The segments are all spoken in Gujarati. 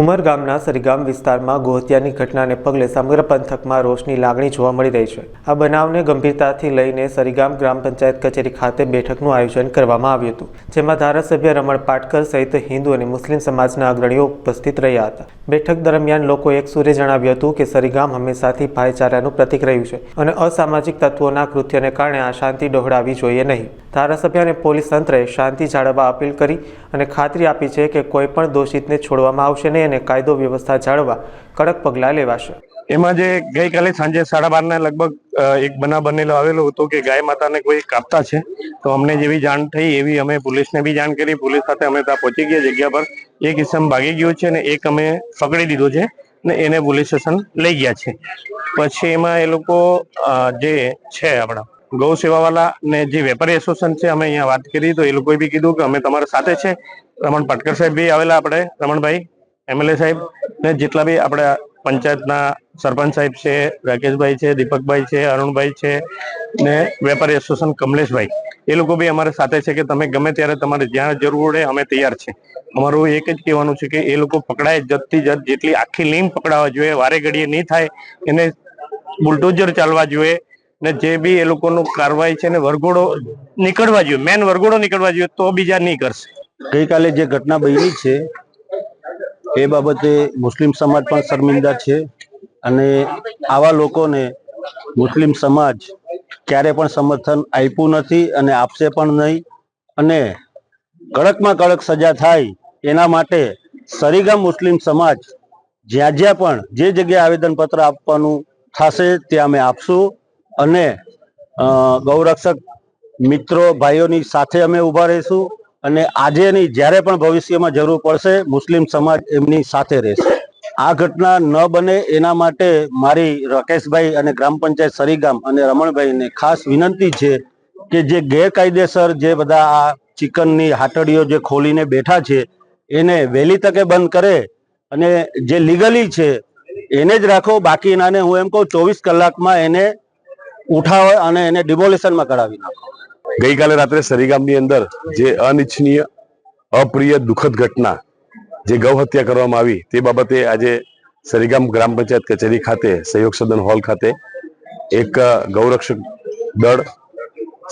ઉમરગામના સરીગામ વિસ્તારમાં ગોહત્યાની ઘટનાને પગલે સમગ્ર પંથકમાં રોષની લાગણી જોવા મળી રહી છે. આ બનાવને ગંભીરતાથી લઈને સરીગામ ગ્રામ પંચાયત કચેરી ખાતે બેઠકનું આયોજન કરવામાં આવ્યું હતું, જેમાં ધારાસભ્ય રમણ પાટકર સહિત હિન્દુ અને મુસ્લિમ સમાજના અગ્રણીઓ ઉપસ્થિત રહ્યા હતા. બેઠક દરમિયાન લોકો એક સુરે જણાવ્યું હતું કે સરીગામ હંમેશાથી ભાઈચારાનું પ્રતીક રહ્યું છે અને અસામાજિક તત્વોના કૃત્યને કારણે આ શાંતિ ડહોળાવી જોઈએ નહીં. ધારાસભ્ય અને પોલીસ તંત્રએ શાંતિ જાળવવા અપીલ કરી અને ખાતરી આપી છે કે કોઈ પણ દોષિતને છોડવામાં આવશે નહીં અને કાયદો વ્યવસ્થા જાળવવા કડક પગલાં લેવાશે. એમાં જે ગઈકાલે સાંજે સાડા બારના લગભગ એક બનાવ બનેલો આવેલો હતો કે ગાય માતાને કોઈ કાપતા છે, તો અમને જેવી જાણ થઈ એવી અમે પોલીસને બી જાણ કરી, પોલીસ સાથે અમે ત્યાં પહોંચી ગયા, જગ્યા પર એક ઇસમ ભાગી ગયો છે અને એક અમે પકડી દીધો છે ને એને પોલીસ સ્ટેશન લઈ ગયા છે. પછી એમાં એ લોકો જે છે આપણા ગૌ સેવાવાળા ને જે વેપારી એસોસિએશન છે, અમે અહીંયા વાત કરી, તો એ લોકોએ બી કીધું કે અમે તમારા સાથે છે. રમણ પાટકર સાહેબ બી આવેલા આપણે, રમણભાઈ એમએલએ સાહેબ, ને જેટલા બી આપણા પંચાયતના સરપંચ સાહેબ છે, રાકેશભાઈ છે, દીપકભાઈ છે, અરુણભાઈ છે, ને વેપારી એસોસિએશન કમલેશભાઈ, એ લોકો બી અમારે સાથે છે કે તમે ગમે ત્યારે તમારે જ્યાં જરૂર પડે અમે તૈયાર છે. અમારું એક જ કહેવાનું છે કે એ લોકો પકડાય જતથી જત, જેટલી આખી લીમ પકડાવા જોઈએ, વારે ઘડીએ નહીં થાય, એને બુલડોઝર ચાલવા જોઈએ ને જે બી એ લોકોનું કાર્યવાહી છે ને વરઘોડો નીકળવા જોઈએ. મેન વરઘોડો નીકળવા જોઈએ તો બીજા નહીં કરશે. ગઈકાલે જે ઘટના બની છે, એ બાબતે મુસ્લિમ સમાજ પણ શર્મિંદા છે અને આવા લોકોને મુસ્લિમ સમાજ ક્યારે પણ સમર્થન આપ્યું નથી અને આપશે પણ નહીં અને કડકમાં કડક સજા થાય એના માટે સરીગામ મુસ્લિમ સમાજ જ્યાં જ્યાં પણ જે જગ્યાએ આવેદનપત્ર આપવાનું થશે ત્યાં અમે આપશું. અને ગૌરક્ષક મિત્રો ભાઈઓની સાથે અમે ઊભા રહીશું અને આજે નહીં, જ્યારે પણ ભવિષ્યમાં જરૂર પડશે, મુસ્લિમ સમાજ એમની સાથે રહેશે. આ ઘટના ન બને એના માટે મારી રાકેશભાઈ અને ગ્રામ પંચાયત સરીગામ અને રમણભાઈને ખાસ વિનંતી છે કે જે ગેરકાયદેસર જે બધા આ ચિકનની હાટડીઓ જે ખોલીને બેઠા છે, એને વહેલી તકે બંધ કરે અને જે લીગલી છે, એને જ રાખો. બાકીનાને હું એમ કહું, ચોવીસ કલાકમાં એને ઉઠાવે અને એને ડિમોલિશનમાં કરાવી નાખો. ગઈકાલે રાત્રે સરીગામની અંદર જે અનિચ્છનીય, અપ્રિય, દુઃખદ ઘટના જે ગૌ હત્યા કરવામાં આવી, તે બાબતે આજે સરીગામ ગ્રામ પંચાયત કચેરી ખાતે, સહયોગ સદન હોલ ખાતે એક ગૌરક્ષક દળ,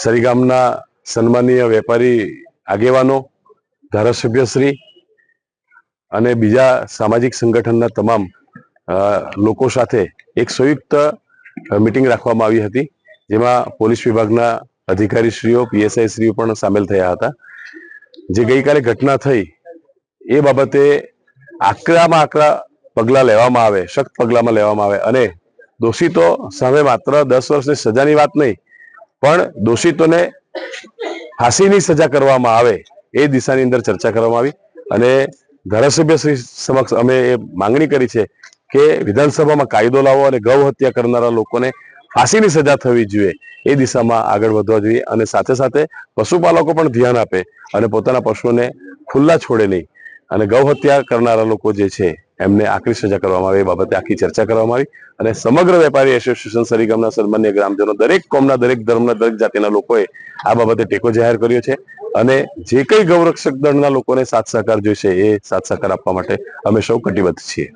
સરીગામના સન્માનીય વેપારી આગેવાનો ધારાસભ્યશ્રી અને બીજા સામાજિક સંગઠનના તમામ લોકો સાથે એક સંયુક્ત મિટિંગ રાખવામાં આવી હતી, જેમાં પોલીસ વિભાગના અધિકારીશ્રીઓ પીએસઆઈ શ્રીઓ પણ સામેલ થયા હતા. જે ગઈકાલે ઘટના થઈ, એ બાબતે આકરામાં આકરા પગલાં લેવામાં આવે, સખ્ત પગલામાં લેવામાં આવે. અને દોષિતો સામે માત્ર દસ વર્ષની સજાની વાત નહીં, પણ દોષિતોને ફાંસીની સજા કરવામાં આવે, એ દિશાની અંદર ચર્ચા કરવામાં આવી. અને ધારાસભ્ય શ્રી સમક્ષ અમે એ માંગણી કરી છે કે વિધાનસભામાં કાયદો લાવો અને ગૌ હત્યા કરનારા લોકોને ફાંસીની સજા થવી જોઈએ એ દિશામાં આગળ વધવા જોઈએ અને સાથે સાથે પશુપાલકો પણ ધ્યાન આપે અને પોતાના પશુઓને ખુલ્લા છોડે નહીં. અને ગૌ હત્યા કરનારા લોકો જે છે, એમને આકરી સજા કરવામાં આવે એ બાબતે આખી ચર્ચા કરવામાં આવી અને સમગ્ર વેપારી એસોસિએશન સરીગામના સન્માન્ય ગ્રામજનો, દરેક કોમના, દરેક ધર્મના, દરેક જાતિના લોકોએ આ બાબતે ટેકો જાહેર કર્યો છે અને જે કઈ ગૌરક્ષક દળના લોકોને સાથ સહકાર જોઈશે એ સાથ સહકાર આપવા માટે અમે સૌ કટિબદ્ધ છીએ.